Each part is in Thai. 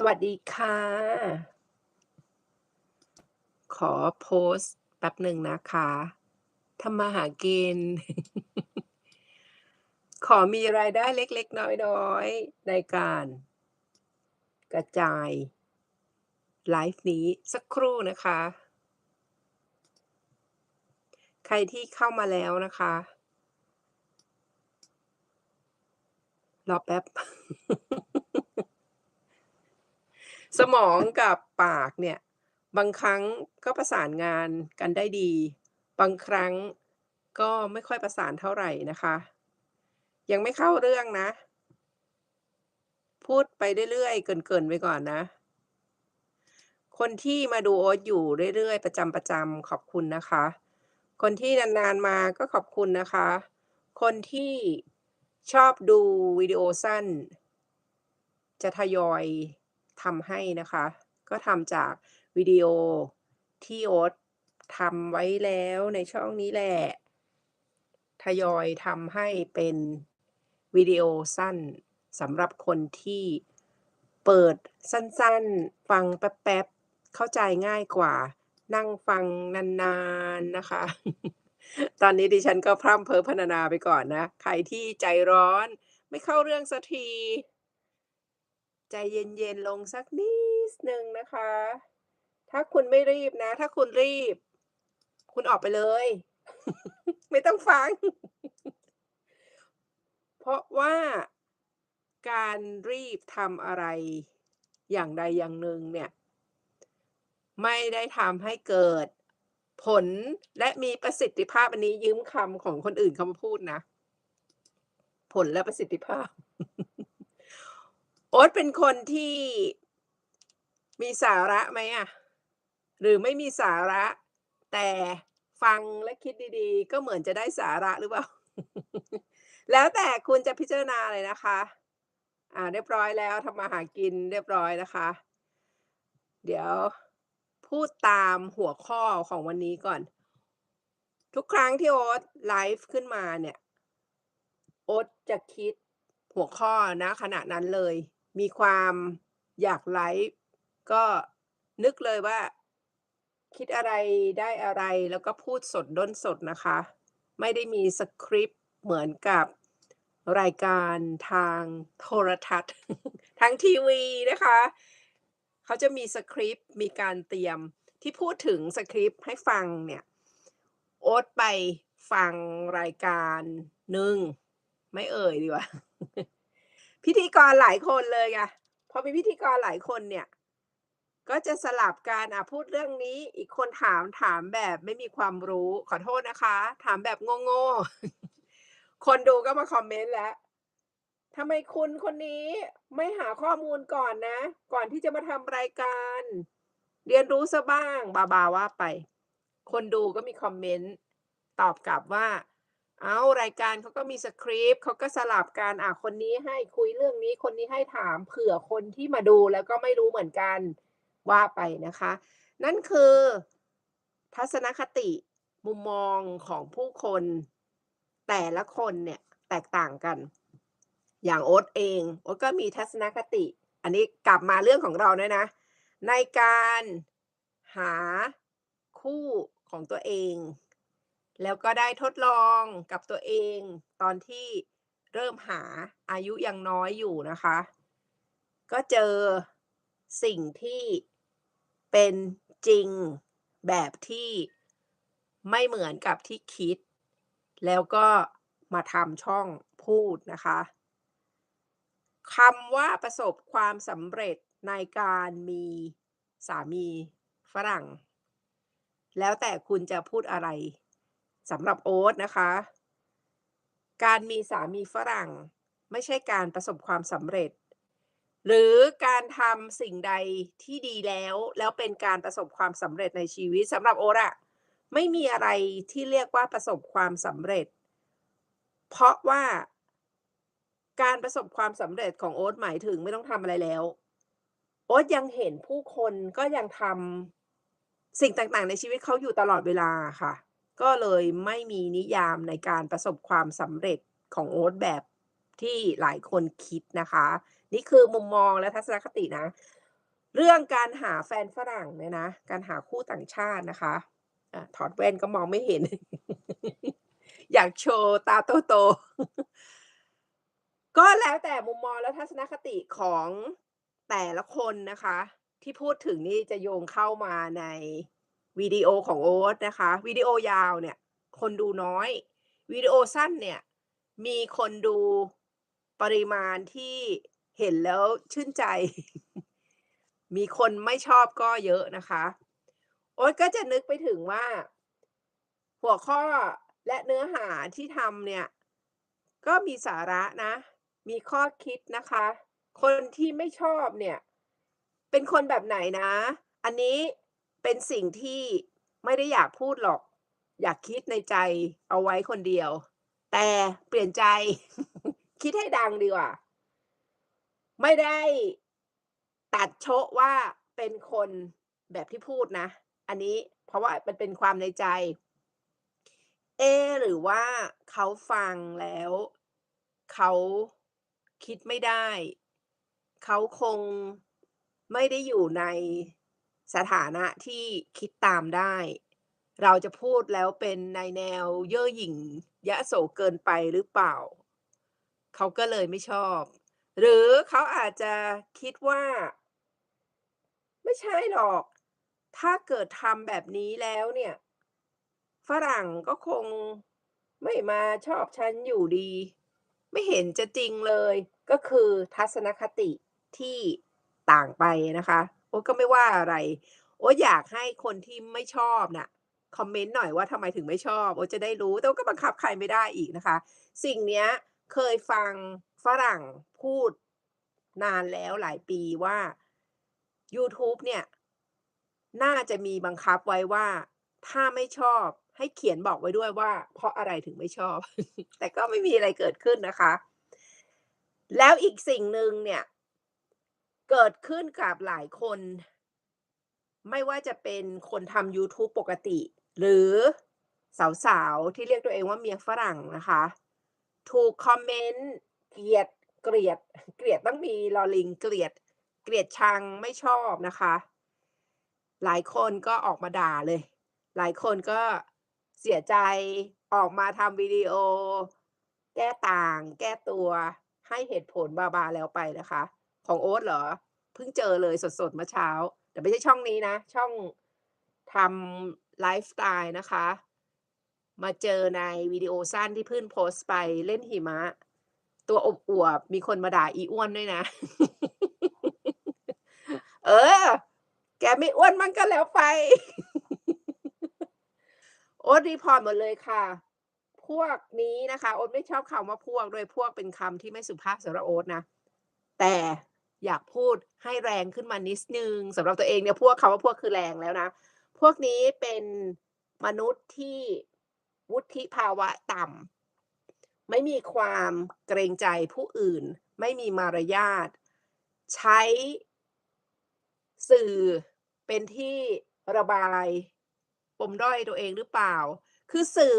สวัสดีค่ะ ขอโพสต์แป๊บหนึ่งนะคะทำมาหากิน ขอมีรายได้เล็ก ๆ น้อย ๆ ในการ กระจายไลฟ์นี้สักครู่นะคะ ใครที่เข้ามาแล้วนะคะ รอแป๊บ สมองกับปากเนี่ยบางครั้งก็ประสานงานกันได้ดี บางครั้งก็ไม่ค่อยประสานเท่าไหร่นะคะ ยังไม่เข้าเรื่องนะ พูดไปเรื่อยๆ เกินๆไว้ก่อนนะ คนที่มาดูโอ๊ตอยู่เรื่อยๆ ประจำๆขอบคุณนะคะ คนที่นานๆมาก็ขอบคุณนะคะ คนที่ชอบดูวิดีโอสั้น จะทยอย ทำให้นะคะ ก็ทำจากวิดีโอที่โอ๊ตทำไว้แล้วในช่องนี้แหละ ทยอยทำให้เป็นวิดีโอสั้นสำหรับคนที่เปิดสั้นๆ ฟังแป๊บๆ เข้าใจง่ายกว่า นั่งฟังนานๆนะคะ ตอนนี้ดิฉันก็พร่ำเพ้อพรรณนาไปก่อนนะ ใครที่ใจร้อนไม่เข้าเรื่องสักที ใจเย็นๆลงสักนิดหนึ่งนะคะ ถ้าคุณไม่รีบนะ ถ้าคุณรีบ คุณออกไปเลย ไม่ต้องฟัง เพราะว่าการรีบทำอะไรอย่างใดอย่างหนึ่งเนี่ย ไม่ได้ทำให้เกิดผลและมีประสิทธิภาพอันนี้ยืมคำของคนอื่นเขามาพูดนะ ผลและประสิทธิภาพ โอ๊ตเป็นคนที่มีสาระไหมอะ?หรือไม่มีสาระ แต่ฟังและคิดดีๆ ก็เหมือนจะได้สาระหรือเปล่า?แล้วแต่คุณจะพิจารณาเลยนะคะ อ่า เรียบร้อยแล้วทำมาหากินเรียบร้อยนะคะ เดี๋ยวพูดตามหัวข้อของวันนี้ก่อน ทุกครั้งที่โอ๊ตไลฟ์ขึ้นมาเนี่ย โอ๊ตจะคิดหัวข้อณขณะนั้นเลย มีความอยากไลฟ์ก็นึกเลยว่า คิดอะไรได้อะไรแล้วก็พูดสดด้นสดนะคะ ไม่ได้มีสกริปต์เหมือนกับรายการทางโทรทัศน์ ทางทีวีนะคะ เขาจะมีสกริปต์มีการเตรียมที่พูดถึงสกริปต์ให้ฟังเนี่ย โอ๊ตไปฟังรายการหนึ่งไม่เอ่ยดีกว่า พิธีกรหลายคนเลยไงพอมีพิธีกรหลายคนเนี่ย ก็จะสลับกันอ่าพูดเรื่องนี้ อีกคนถามถามแบบไม่มีความรู้ขอโทษนะคะ ถามแบบโง่ๆคนดูก็มาคอมเมนต์แล้ว"ทำไมคุณคนนี้ไม่หาข้อมูลก่อนนะ ก่อนที่จะมาทำรายการ เรียนรู้เสียบ้าง"บาๆว่าไป คนดูก็มีคอมเมนต์ ตอบกลับว่า" อ้าวรายการเขาก็มีสกริปต์เขาก็สลับกันอ่าคนนี้ให้คุยเรื่องนี้คนนี้ให้ถามเผื่อคนที่มาดูแล้วก็ไม่รู้เหมือนกัน"ว่าไปนะคะ นั่นคือ ทัศนคติมุมมองของผู้คน แต่ละคนเนี่ยแตกต่างกัน อย่างโอ๊ตเองโอ๊ตก็มีทัศนคติ อันนี้กลับมาเรื่องของเราด้วยนะ ในการหาคู่ของตัวเอง แล้วก็ได้ทดลองกับตัวเองตอนที่เริ่มหาอายุยังน้อยอยู่นะคะ ก็เจอสิ่งที่เป็นจริงแบบที่ไม่เหมือนกับที่คิด แล้วก็มาทำช่องพูดนะคะคำว่าประสบความสำเร็จในการมีสามีฝรั่ง แล้วแต่คุณจะพูดอะไร สำหรับโอ๊ตนะคะ การมีสามีฝรั่ง ไม่ใช่การประสบความสำเร็จ หรือการทำสิ่งใดที่ดีแล้ว แล้วเป็นการประสบความสำเร็จในชีวิตสำหรับโอ๊ตอะไม่มีอะไรที่เรียกว่าประสบความสำเร็จ เพราะว่าการประสบความสำเร็จของโอ๊ตหมายถึงไม่ต้องทำอะไรแล้ว โอ๊ตยังเห็นผู้คนก็ยังทำสิ่งต่างๆ ในชีวิตเขาอยู่ตลอดเวลาค่ะ ก็เลยไม่มีนิยามในการประสบความสำเร็จของโอ๊ตแบบที่หลายคนคิดนะคะ นี่คือมุมมองและทัศนคตินะ เรื่องการหาแฟนฝรั่งเนี่ยนะ การหาคู่ต่างชาตินะคะอ่าถอดแว่นก็มองไม่เห็น อยากโชว์ตาโตๆก็แล้วแต่มุมมองและทัศนคติของแต่ละคนนะคะ ที่พูดถึงนี่จะโยงเข้ามาใน วิดีโอของโอ๊ตนะคะวิดีโอยาวเนี่ย คนดูน้อยวิดีโอสั้นเนี่ย มีคนดูปริมาณที่เห็นแล้วชื่นใจ มีคนไม่ชอบก็เยอะนะคะ โอ๊ตก็จะนึกไปถึงว่า หัวข้อและเนื้อหาที่ทำเนี่ย ก็มีสาระนะ มีข้อคิดนะคะ คนที่ไม่ชอบเนี่ย เป็นคนแบบไหนนะ อันนี้ เป็นสิ่งที่ไม่ได้อยากพูดหรอก อยากคิดในใจเอาไว้คนเดียว แต่เปลี่ยนใจ คิดให้ดังดีกว่า ไม่ได้ตัดโชะว่าเป็นคนแบบที่พูดนะ อันนี้เพราะว่ามันเป็นความในใจ เอ หรือว่าเขาฟังแล้ว เขาคิดไม่ได้ เขาคงไม่ได้อยู่ใน สถานะที่คิดตามได้ เราจะพูดแล้วเป็นในแนวเย่อหยิ่งยะโสเกินไปหรือเปล่า เขาก็เลยไม่ชอบ หรือเขาอาจจะคิดว่า ไม่ใช่หรอก ถ้าเกิดทำแบบนี้แล้วเนี่ย ฝรั่งก็คงไม่มาชอบฉันอยู่ดี ไม่เห็นจะจริงเลย ก็คือทัศนคติที่ต่างไปนะคะ โอ๊ตก็ไม่ว่าอะไร โอ๊ตอยากให้คนที่ไม่ชอบน่ะคอมเมนต์หน่อยว่าทำไมถึงไม่ชอบ โอ๊ตจะได้รู้ แต่ก็บังคับใครไม่ได้อีกนะคะ สิ่งเนี้ยเคยฟังฝรั่งพูดนานแล้วหลายปีว่ายูทูบเนี่ย น่าจะมีบังคับไว้ว่า ถ้าไม่ชอบให้เขียนบอกไว้ด้วยว่า เพราะอะไรถึงไม่ชอบ แต่ก็ไม่มีอะไรเกิดขึ้นนะคะ แล้วอีกสิ่งหนึ่งเนี่ย เกิดขึ้นกับหลายคน ไม่ว่าจะเป็นคนทำยูทูบปกติ หรือสาวๆ ที่เรียกตัวเองว่าเมียฝรั่งนะคะ ถูกคอมเมนต์เกลียดเกลียด เกลียดต้องมีลอลิงเกลียด เกลียดชังไม่ชอบนะคะ หลายคนก็ออกมาด่าเลย หลายคนก็เสียใจออกมาทำวิดีโอ แก้ต่าง แก้ตัวให้เหตุผลบาๆแล้วไปนะคะ ของโอ๊ตเหรอ เพิ่งเจอเลยสดๆเมื่อเช้า แต่ไม่ใช่ช่องนี้นะ ช่องทำไลฟ์สไตล์นะคะ มาเจอในวิดีโอสั้นที่เพิ่งโพสต์ไปเล่นหิมะ ตัวอวบมีคนมาด่าอีอ้วนด้วยนะ เออ แกไม่อ้วนมั่งก็แล้วไป โอ๊ตรีพอร์ตหมดเลยค่ะพวกนี้นะคะโอ๊ตไม่ชอบคำว่าพวกโดยพวกเป็นคำที่ไม่สุภาพสำหรับโอ๊ตนะ แต่ อยากพูดให้แรงขึ้นมานิดนึงสำหรับตัวเองเนี่ยพวกคำว่าพวกคือแรงแล้วนะ พวกนี้เป็นมนุษย์ที่วุฒิภาวะต่ำไม่มีความเกรงใจผู้อื่น ไม่มีมารยาท ใช้สื่อเป็นที่ระบายปมด้อยตัวเองหรือเปล่า คือสื่อ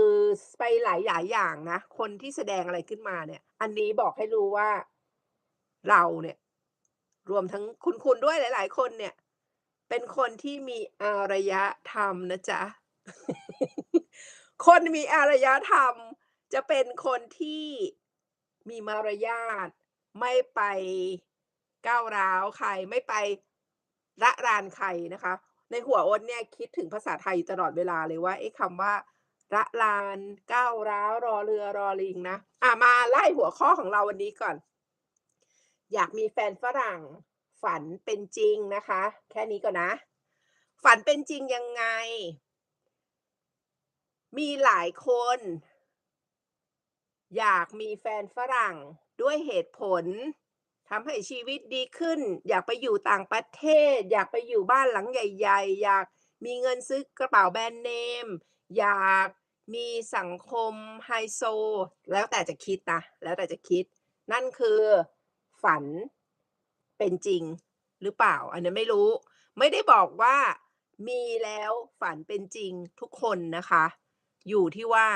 ไปหลายๆอย่างนะ คนที่แสดงอะไรขึ้นมาเนี่ย อันนี้บอกให้รู้ว่าเราเนี่ย รวมทั้งคุณๆด้วยหลาย ๆ คนเนี่ย เป็นคนที่มีอารยธรรมนะจ๊ะ คนมีอารยธรรม จะเป็นคนที่มีมารยาทไม่ไปก้าวร้าวใครไม่ไประรานใครนะคะ ในหัวโอ๊ตเนี่ยคิดถึงภาษาไทยอยู่ตลอดเวลาเลยว่าไอ้คำว่าระรานก้าวร้าวรอเรือรอลิงนะ อ่ามาไล่หัวข้อของเราวันนี้ก่อน อยากมีแฟนฝรั่ง ฝันเป็นจริงนะคะ แค่นี้ก่อนนะ ฝันเป็นจริงยังไง มีหลายคน อยากมีแฟนฝรั่งด้วยเหตุผลทำให้ชีวิตดีขึ้น อยากไปอยู่ต่างประเทศ อยากไปอยู่บ้านหลังใหญ่ ๆ อยากมีเงินซื้อกระเป๋าแบรนด์เนม อยากมีสังคมไฮโซ แล้วแต่จะคิดนะ แล้วแต่จะคิด นั่นคือ ฝันเป็นจริงหรือเปล่า อันนี้ไม่รู้ ไม่ได้บอกว่ามีแล้วฝันเป็นจริงทุกคนนะคะ อยู่ที่ว่า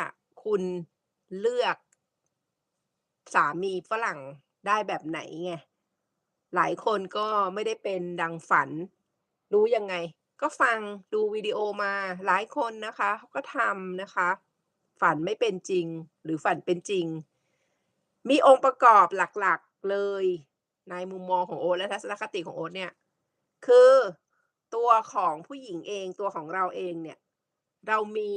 คุณเลือกสามีฝรั่งได้แบบไหนไงหลายคนก็ไม่ได้เป็นดังฝัน รู้ยังไง ก็ฟังดูวิดีโอมาหลายคนนะคะเขาก็ทำนะคะ ฝันไม่เป็นจริงหรือฝันเป็นจริง มีองค์ประกอบหลัก เลยในมุมมองของโอ๊ตและทัศนคติของโอ๊ตเนี่ย คือตัวของผู้หญิงเองตัวของเราเองเนี่ย เรามี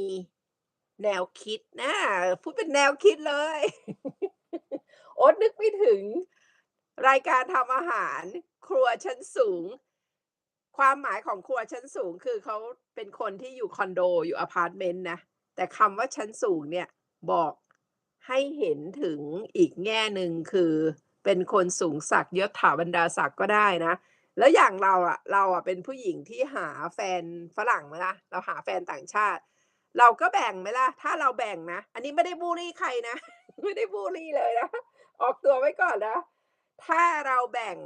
แนวคิดอาพูดเป็นแนวคิดเลย โอ๊ตนึกไม่ถึง รายการทำอาหารครัวชั้นสูง ความหมายของครัวชั้นสูงคือเขาเป็นคนที่อยู่คอนโดอยู่อพาร์ตเมนต์นะ แต่คำว่าชั้นสูงเนี่ยบอกให้เห็นถึงอีกแง่หนึ่งคือ เป็นคนสูงศักดิ์ยศถาบรรดาศักดิ์ก็ได้นะ แล้วอย่างเราอะเราอะเป็นผู้หญิงที่หาแฟนฝรั่งไหมล่ะเราหาแฟนต่างชาติ เราก็แบ่งไหมล่ะถ้าเราแบ่งนะ อันนี้ไม่ได้บุลลีใครนะ ไม่ได้บุลลีเลยนะออกตัวไว้ก่อนนะ ถ้าเราแบ่ง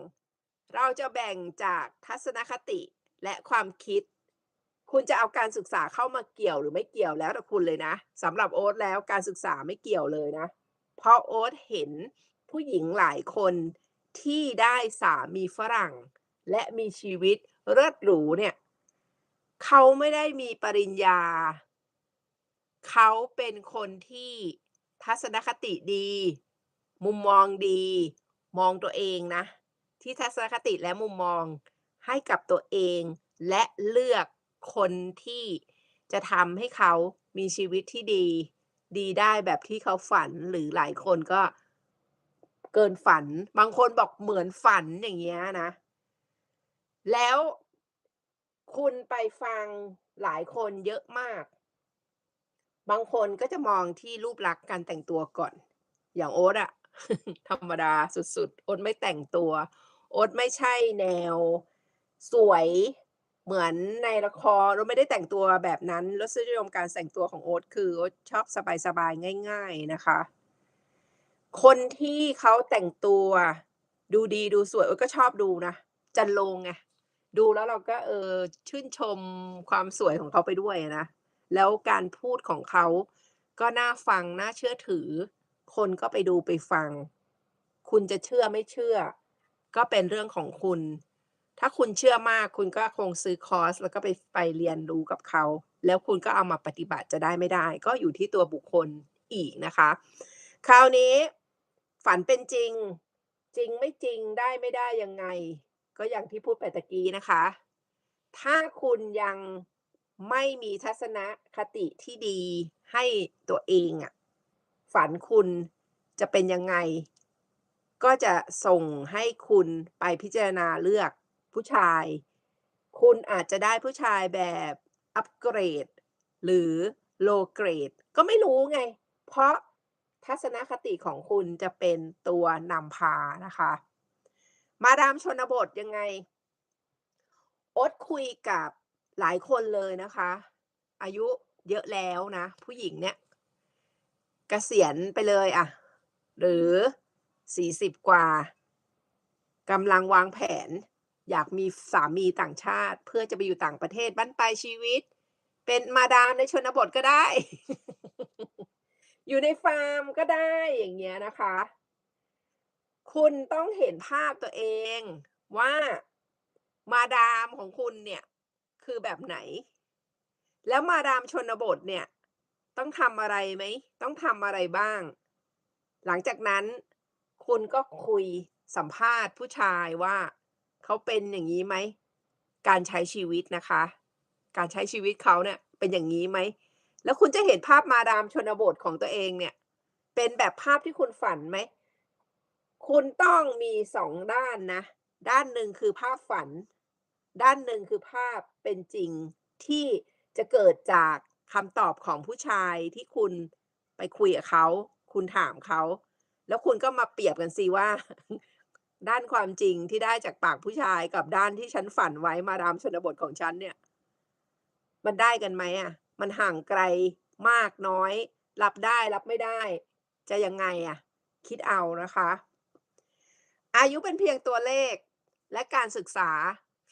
เราจะแบ่งจากทัศนคติและความคิด คุณจะเอาการศึกษาเข้ามาเกี่ยวหรือไม่เกี่ยวแล้วแต่คุณเลยนะสำหรับโอ๊ตแล้วการศึกษาไม่เกี่ยวเลยนะ เพราะโอ๊ตเห็น ผู้หญิงหลายคนที่ได้สามีฝรั่ง และมีชีวิตเลิศหรูเนี่ยเขาไม่ได้มีปริญญา เขาเป็นคนที่ทัศนคติดี มุมมองดี มองตัวเองนะ ที่ทัศนคติและมุมมองให้กับตัวเอง และเลือกคนที่จะทำให้เขามีชีวิตที่ดี ดีได้แบบที่เขาฝันหรือหลายคนก็ เกินฝัน บางคนบอกเหมือนฝันอย่างเงี้ยนะ แล้วคุณไปฟังหลายคนเยอะมาก บางคนก็จะมองที่รูปลักษณ์การแต่งตัวก่อน อย่างโอ๊ตอะธรรมดาสุดๆ โอ๊ตไม่แต่งตัว โอ๊ตไม่ใช่แนวสวยเหมือนในละครโอ๊ตไม่ได้แต่งตัวแบบนั้นรสนิยมการแต่งตัวของโอ๊ตคือโอ๊ตชอบสบายๆ ง่าย ๆนะคะ คนที่เขาแต่งตัวดูดีดูสวยก็ชอบดูนะจันโลงไงดูแล้วเราก็เออชื่นชมความสวยของเขาไปด้วยนะ แล้วการพูดของเขาก็น่าฟังน่าเชื่อถือ คนก็ไปดูไปฟัง คุณจะเชื่อไม่เชื่อ ก็เป็นเรื่องของคุณ ถ้าคุณเชื่อมากคุณก็คงซื้อคอร์ส แล้วก็ไปไปเรียนรู้กับเขา แล้วคุณก็เอามาปฏิบัติจะได้ไม่ได้ ก็อยู่ที่ตัวบุคคลอีกนะคะ คราวนี้ ฝันเป็นจริง จริงไม่จริงได้ไม่ได้ยังไง ก็อย่างที่พูดไปตะกี้นะคะ ถ้าคุณยังไม่มีทัศนคติที่ดีให้ตัวเองอะฝันคุณจะเป็นยังไง ก็จะส่งให้คุณไปพิจารณาเลือกผู้ชาย คุณอาจจะได้ผู้ชายแบบอัปเกรด หรือ low grade ก็ไม่รู้ไง เพราะ ทัศนคติของคุณจะเป็นตัวนำพานะคะ มาดามชนบทยังไงอ๊ตคุยกับหลายคนเลยนะคะ อายุเยอะแล้วนะ ผู้หญิงเนี่ยเกษียณไปเลยอะหรือ40กว่ากำลังวางแผน อยากมีสามีต่างชาติ เพื่อจะไปอยู่ต่างประเทศบั้นปลายชีวิต เป็นมาดามในชนบทก็ได้ อยู่ในฟาร์มก็ได้อย่างเงี้ยนะคะ คุณต้องเห็นภาพตัวเองว่ามาดามของคุณเนี่ยคือแบบไหน แล้วมาดามชนบทเนี่ย ต้องทำอะไรไหม ต้องทำอะไรบ้าง หลังจากนั้น คุณก็คุยสัมภาษณ์ผู้ชายว่าเขาเป็นอย่างงี้ไหม การใช้ชีวิตนะคะ การใช้ชีวิตเขาเนี่ยเป็นอย่างงี้ไหม แล้วคุณจะเห็นภาพมาดามชนบทของตัวเองเนี่ย เป็นแบบภาพที่คุณฝันไหม คุณต้องมี2ด้านนะ ด้านหนึ่งคือภาพฝัน ด้านหนึ่งคือภาพเป็นจริงที่จะเกิดจากคำตอบของผู้ชายที่คุณไปคุยกับเขา คุณถามเขา แล้วคุณก็มาเปรียบกันสิว่า ด้านความจริงที่ได้จากปากผู้ชายกับด้านที่ฉันฝันไว้มาดามชนบทของฉันเนี่ย มันได้กันไหมอะ มันห่างไกลมากน้อย รับได้รับไม่ได้ จะยังไงอะคิดเอานะคะ อายุเป็นเพียงตัวเลขและการศึกษา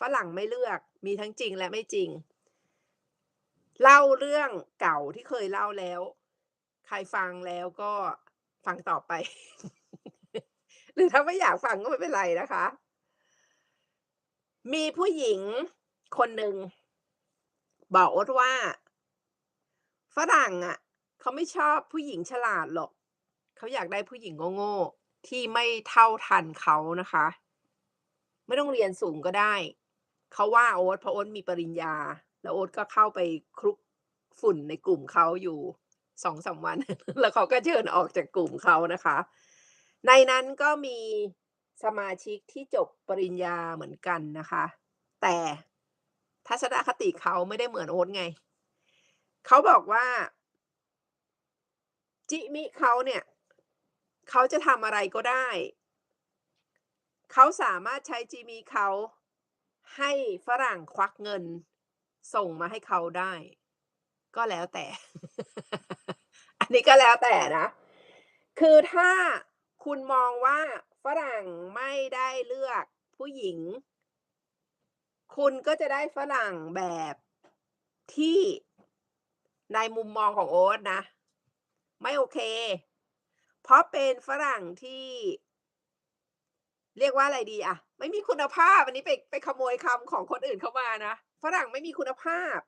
ฝรั่งไม่เลือกมีทั้งจริงและไม่จริง เล่าเรื่องเก่าที่เคยเล่าแล้ว ใครฟังแล้วก็ฟังต่อไป หรือถ้าไม่อยากฟังก็ไม่เป็นไรนะคะ มีผู้หญิงคนหนึ่งบอกอ๊ตว่า ฝรั่งอะเขาไม่ชอบผู้หญิงฉลาดหรอก เขาอยากได้ผู้หญิงโง่ๆที่ไม่เท่าทันเขานะคะ ไม่ต้องเรียนสูงก็ได้ เขาว่าโอ๊ตเพราะโอ๊ตมีปริญญา แล้วโอ๊ตก็เข้าไปคลุกฝุ่นในกลุ่มเขาอยู่2-3วัน แล้วเขาก็เชิญออกจากกลุ่มเขานะคะ ในนั้นก็มีสมาชิกที่จบปริญญาเหมือนกันนะคะ แต่ทัศนคติเขาไม่ได้เหมือนโอ๊ตไง เขาบอกว่า จิมิเขาเนี่ย เขาจะทำอะไรก็ได้ เขาสามารถใช้จิมิเขาให้ฝรั่งควักเงิน ส่งมาให้เขาได้ ก็แล้วแต่ อันนี้ก็แล้วแต่นะ คือถ้าคุณมองว่าฝรั่งไม่ได้เลือกผู้หญิง คุณก็จะได้ฝรั่งแบบที่ ในมุมมองของโอ๊ตนะ ไม่โอเค เพราะเป็นฝรั่งที่ เรียกว่าอะไรดีอะไม่มีคุณภาพ อันนี้ไปไปขโมยคำของคนอื่นเข้ามานะฝรั่งไม่มีคุณภาพ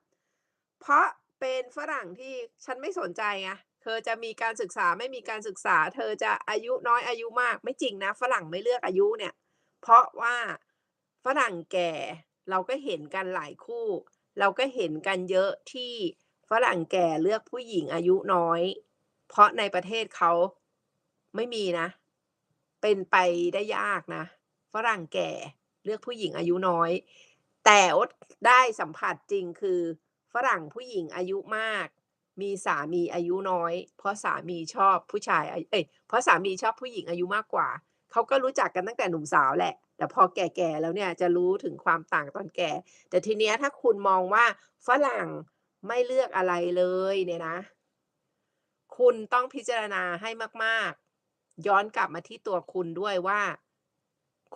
เพราะเป็นฝรั่งที่ฉันไม่สนใจไงเธอจะมีการศึกษาไม่มีการศึกษา เธอจะอายุน้อยอายุมาก ไม่จริงนะ ฝรั่งไม่เลือกอายุเนี่ย เพราะว่าฝรั่งแก่เราก็เห็นกันหลายคู่ เราก็เห็นกันเยอะที่ ฝรั่งแก่เลือกผู้หญิงอายุน้อย เพราะในประเทศเขาไม่มีนะ เป็นไปได้ยากนะ ฝรั่งแก่เลือกผู้หญิงอายุน้อย แต่อ๊ตได้สัมผัสจริงคือ ฝรั่งผู้หญิงอายุมาก มีสามีอายุน้อย เพราะสามีชอบผู้ชายเอ๊ยเพราะสามีชอบผู้หญิงอายุมากกว่าเขาก็รู้จักกันตั้งแต่หนุ่มสาวแหละแต่พอแก่ๆแล้วเนี่ยจะรู้ถึงความต่างตอนแก่ แต่ทีเนี้ยถ้าคุณมองว่าฝรั่ง ไม่เลือกอะไรเลยเนี่ยนะ คุณต้องพิจารณาให้มาก ๆ ย้อนกลับมาที่ตัวคุณด้วยว่า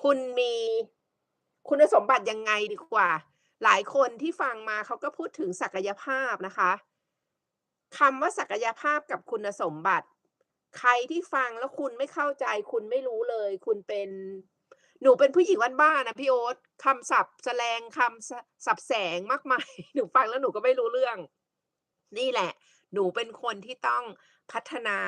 คุณมีคุณสมบัติยังไงดีกว่า หลายคนที่ฟังมาเขาก็พูดถึงศักยภาพนะคะคำว่าศักยภาพกับคุณสมบัติ ใครที่ฟังแล้วคุณไม่เข้าใจ คุณไม่รู้เลย คุณเป็น หนูเป็นผู้หญิงบ้านๆนะพี่โอ๊ตคำศัพท์แสลงคำสสับแสงมากมายหนูฟังแล้วหนูก็ไม่รู้เรื่อง นี่แหละ หนูเป็นคนที่ต้องพัฒนา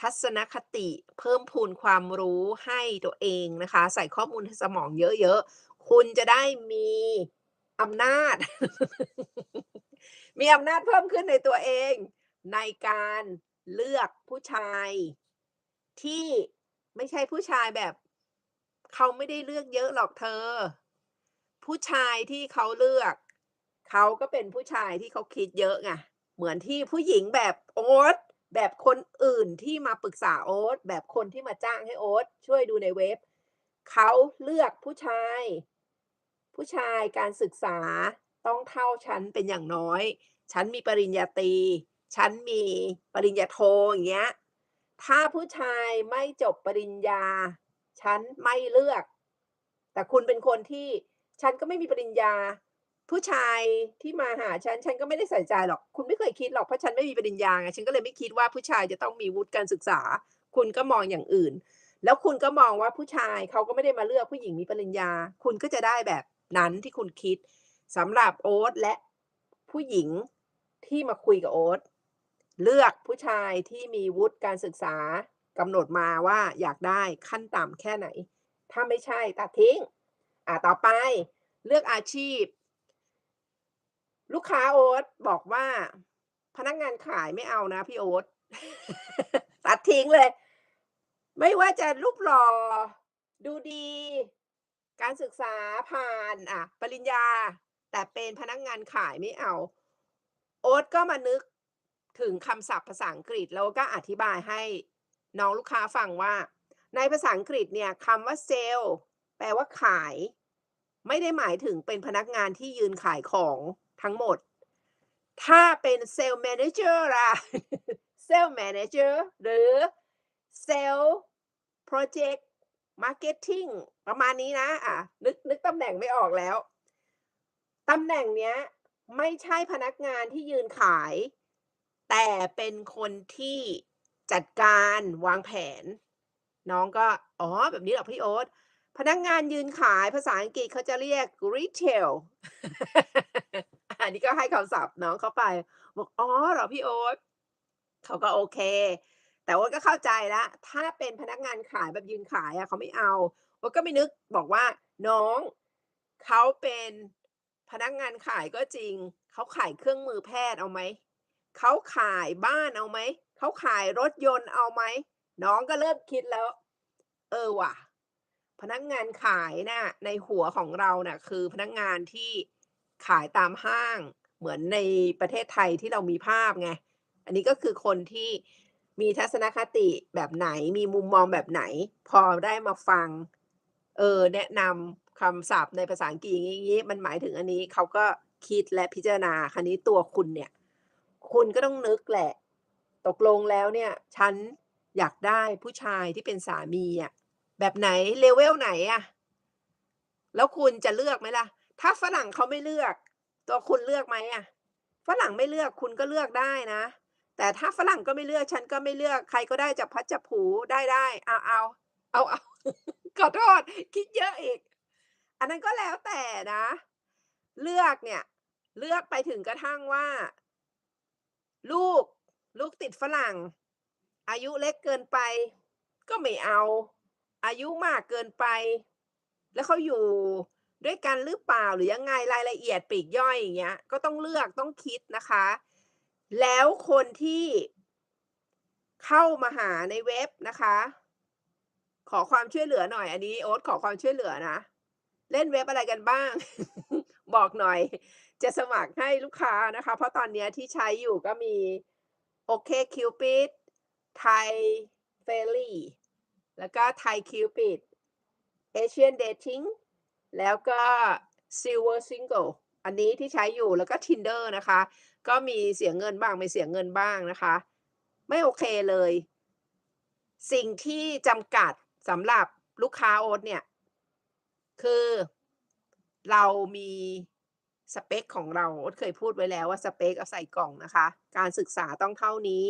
ทัศนคติเพิ่มพูนความรู้ให้ตัวเองนะคะ ใส่ข้อมูลสมองเยอะๆ คุณจะได้มีอำนาจ มีอำนาจเพิ่มขึ้นในตัวเอง ในการเลือกผู้ชายที่ไม่ใช่ผู้ชายแบบ เขาไม่ได้เลือกเยอะหรอกเธอ ผู้ชายที่เขาเลือก เขาก็เป็นผู้ชายที่เขาคิดเยอะไงเหมือนที่ผู้หญิงแบบโอ๊ตแบบคนอื่นที่มาปรึกษาโอ๊ตแบบคนที่มาจ้างให้โอ๊ตช่วยดูในเว็บเขาเลือกผู้ชาย ผู้ชายการศึกษาต้องเท่าฉันเป็นอย่างน้อย ฉันมีปริญญาตรี ฉันมีปริญญาโทอย่างเงี้ย ถ้าผู้ชายไม่จบปริญญา ฉันไม่เลือก แต่คุณเป็นคนที่ฉันก็ไม่มีปริญญา ผู้ชายที่มาหาฉันฉันก็ไม่ได้ใส่ใจหรอก คุณไม่เคยคิดหรอกเพราะฉันไม่มีปริญญาไงฉันก็เลยไม่คิดว่าผู้ชายจะต้องมีวุฒิการศึกษา คุณก็มองอย่างอื่น แล้วคุณก็มองว่าผู้ชายเขาก็ไม่ได้มาเลือกผู้หญิงมีปริญญา คุณก็จะได้แบบนั้นที่คุณคิดสำหรับโอ๊ตและผู้หญิงที่มาคุยกับโอ๊ตเลือกผู้ชายที่มีวุฒิการศึกษา กำหนดมาว่าอยากได้ขั้นต่ำแค่ไหน ถ้าไม่ใช่ตัดทิ้ง อ่าต่อไปเลือกอาชีพ ลูกค้าโอ๊ตบอกว่า พนักงานขายไม่เอานะพี่โอ๊ตตัดทิ้งเลย ไม่ว่าจะรูปหล่อดูดี การศึกษาผ่านอ่าปริญญา แต่เป็นพนักงานขายไม่เอา โอ๊ตก็มานึกถึงคำศัพท์ภาษาอังกฤษแล้วก็อธิบายให้ น้องลูกค้าฟังว่า ในภาษาอังกฤษเนี่ยคำว่าเซลแปลว่าขาย ไม่ได้หมายถึงเป็นพนักงานที่ยืนขายของทั้งหมด ถ้าเป็นเซลส์ Manager ล่ะเซลส์ Manager หรือเซลส์พรเจกต์ Marketing ประมาณนี้นะอ่านึกนึกตำแหน่งไม่ออกแล้วตำแหน่งเนี้ยไม่ใช่พนักงานที่ยืนขาย แต่เป็นคนที่ จัดการวางแผน น้องก็อ๋อแบบนี้หรอพี่โอ๊ตพนักงานยืนขายภาษาอังกฤษเขาจะเรียก retail อันนี้ก็ให้คำศัพท์น้องเขาไป บอกอ๋อเหรอพี่โอ๊ตเขาก็โอเค แต่โอ๊ตก็เข้าใจแล้ว ถ้าเป็นพนักงานขายแบบยืนขายอะเขาไม่เอาโอ๊ตก็ไม่นึกบอกว่าน้องเขาเป็นพนักงานขายก็จริง เขาขายเครื่องมือแพทย์เอาไหม เขาขายบ้านเอาไหม เขาขายรถยนต์เอาไหมน้องก็เริ่มคิดแล้ว เออว่ะ พนักงานขายน่ะในหัวของเราน่ะ คือพนักงานที่ขายตามห้าง เหมือนในประเทศไทยที่เรามีภาพไง อันนี้ก็คือคนที่มีทัศนคติแบบไหนมีมุมมองแบบไหน พอได้มาฟัง เออ แนะนำคำศัพท์ในภาษาอังกฤษอย่างงี้ มันหมายถึงอันนี้เขาก็คิดและพิจารณาคราวนี้ตัวคุณเนี่ย คุณก็ต้องนึกแหละ ตกลงแล้วเนี่ยฉันอยากได้ผู้ชายที่เป็นสามีอะแบบไหน level ไหนอะแล้วคุณจะเลือกไหมล่ะ ถ้าฝรั่งเขาไม่เลือก ตัวคุณเลือกไหมอะฝรั่งไม่เลือกคุณก็เลือกได้นะ แต่ถ้าฝรั่งก็ไม่เลือกฉันก็ไม่เลือกใครก็ได้จับพัดจับผูได้ๆเอาๆเอาๆขอโทษคิดเยอะอีก อันนั้นก็แล้วแต่นะ เลือกเนี่ย เลือกไปถึงกระทั่งว่า ลูก ลูกติดฝรั่ง อายุเล็กเกินไป ก็ไม่เอา อายุมากเกินไป แล้วเขาอยู่ด้วยกันหรือเปล่าหรือยังไงรายละเอียดปลีกย่อยอย่างเงี้ย ก็ต้องเลือกต้องคิดนะคะ แล้วคนที่เข้ามาหาในเว็บนะคะ ขอความช่วยเหลือหน่อย อันนี้โอ๊ตขอความช่วยเหลือนะเล่นเว็บอะไรกันบ้าง บอกหน่อย จะสมัครให้ลูกค้านะคะ เพราะตอนเนี้ยที่ใช้อยู่ก็มี OkCupid Thai Fairly แล้วก็ Thai Cupid Asian Dating แล้วก็ Silver Single อันนี้ที่ใช้อยู่แล้วก็ Tinder นะคะ ก็มีเสียเงินบ้างไม่เสียเงินบ้างนะคะ ไม่โอเคเลย สิ่งที่จำกัดสำหรับลูกค้าโอ๊ตเนี่ย คือเรามี สเปกของเราโอ๊ตเคยพูดไว้แล้วว่าสเปกเอาใส่กล่องนะคะ การศึกษาต้องเท่านี้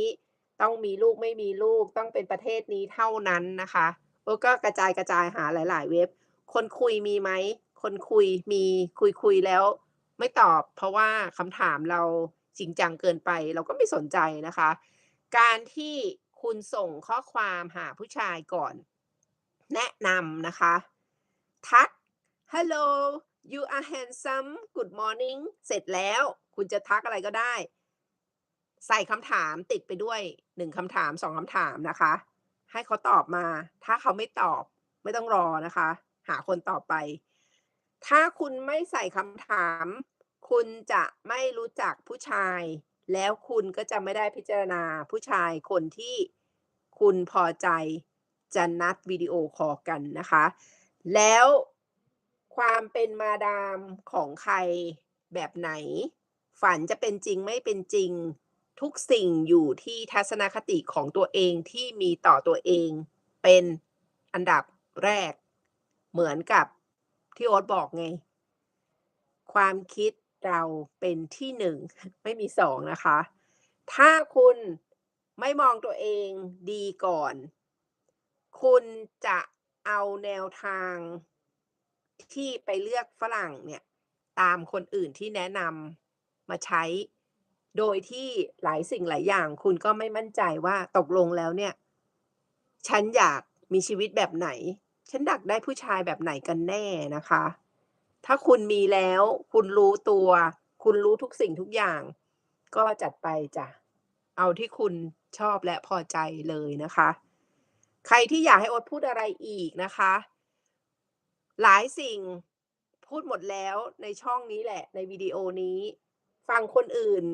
ต้องมีลูกไม่มีลูกต้องเป็นประเทศนี้เท่านั้นนะคะโอ๊ตก็กระจายๆหาหลาย ๆ เว็บ คนคุยมีไหม คนคุยมีคุยๆแล้ว ไม่ตอบ เพราะว่าคำถามเราจริงจังเกินไป เราก็ไม่สนใจนะคะ การที่คุณส่งข้อความหาผู้ชายก่อน แนะนำนะคะ ทัก "Hello you are handsome good morning" เสร็จแล้ว คุณจะทักอะไรก็ได้ ใส่คำถามติดไปด้วย1คำถาม2คำถามนะคะ ให้เขาตอบมา ถ้าเขาไม่ตอบไม่ต้องรอนะคะ หาคนต่อไป ถ้าคุณไม่ใส่คำถาม คุณจะไม่รู้จักผู้ชาย แล้วคุณก็จะไม่ได้พิจารณาผู้ชายคนที่คุณพอใจจะนัดวิดีโอคอลกันนะคะ แล้ว ความเป็นมาดามของใครแบบไหน ฝันจะเป็นจริงไม่เป็นจริง ทุกสิ่งอยู่ที่ทัศนคติของตัวเองที่มีต่อตัวเองเป็นอันดับแรก เหมือนกับที่โอ๊ตบอกไง ความคิดเราเป็นที่1ไม่มี2นะคะ ถ้าคุณไม่มองตัวเองดีก่อน คุณจะเอาแนวทาง ที่ไปเลือกฝรั่งเนี่ยตามคนอื่นที่แนะนำมาใช้ โดยที่หลายสิ่งหลายอย่าง คุณก็ไม่มั่นใจว่าตกลงแล้วเนี่ย ฉันอยากมีชีวิตแบบไหน ฉันอยากได้ผู้ชายแบบไหนกันแน่นะคะ ถ้าคุณมีแล้ว คุณรู้ตัว คุณรู้ทุกสิ่งทุกอย่าง ก็จัดไปจ้ะเอาที่คุณชอบและพอใจเลยนะคะ ใครที่อยากให้อ๊ตพูดอะไรอีกนะคะ หลายสิ่งพูดหมดแล้วในช่องนี้แหละ ในวิดีโอนี้ ฟังคนอื่น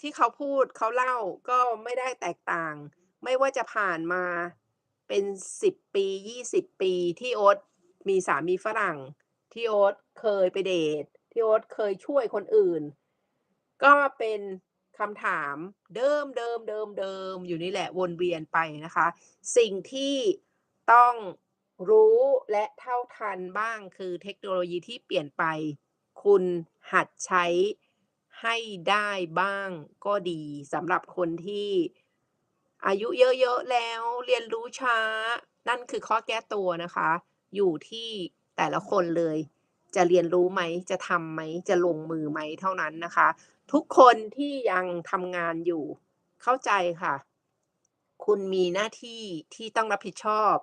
ที่เขาพูดเขาเล่าก็ไม่ได้แตกต่าง ไม่ว่าจะผ่านมาเป็น10ปี20ปีที่โอ๊ตมีสามีฝรั่ง ที่โอ๊ตเคยไปเดตที่โอ๊ตเคยช่วยคนอื่น ก็เป็นคำถามเดิมๆๆๆอยู่นี่แหละวนเวียนไปนะคะ สิ่งที่ต้อง รู้และเท่าทันบ้างคือเทคโนโลยีที่เปลี่ยนไป คุณหัดใช้ให้ได้บ้างก็ดีสำหรับคนที่อายุเยอะๆแล้วเรียนรู้ช้า นั่นคือข้อแก้ตัวนะคะ อยู่ที่แต่ละคนเลย จะเรียนรู้ไหมจะทำไหมจะลงมือไหมเท่านั้นนะคะ ทุกคนที่ยังทำงานอยู่เข้าใจค่ะ คุณมีหน้าที่ที่ต้องรับผิดชอบ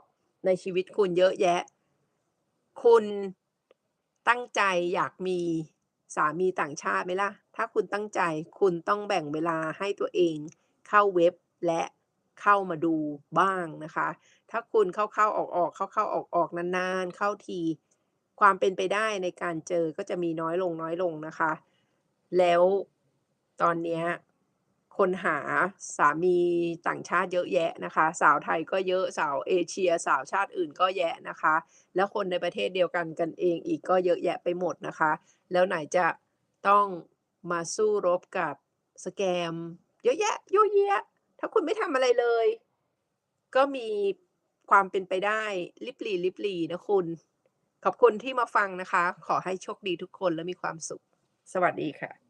ในชีวิตคุณเยอะแยะ คุณตั้งใจอยากมีสามีต่างชาติไหมล่ะ?ถ้าคุณตั้งใจคุณต้องแบ่งเวลาให้ตัวเอง เข้าเว็บและเข้ามาดูบ้างนะคะ ถ้าคุณเข้าๆออกๆเข้าๆออกๆนานๆ เข้าที ความเป็นไปได้ในการเจอก็จะมีน้อยลงๆนะคะ แล้วตอนเนี้ย คนหาสามีต่างชาติเยอะแยะนะคะ สาวไทยก็เยอะสาวเอเชีย สาวชาติอื่นก็แยะนะคะ แล้วคนในประเทศเดียวกันกันเองอีกก็เยอะแยะไปหมดนะคะ แล้วไหนจะต้องมาสู้รบกับสแกม เยอะแยะเยั่วเยี้ยถ้าคุณไม่ทำอะไรเลย ก็มีความเป็นไปได้ลิบหรี่ๆนะคุณ ขอบคุณที่มาฟังนะคะ ขอให้โชคดีทุกคนและมีความสุข สวัสดีค่ะ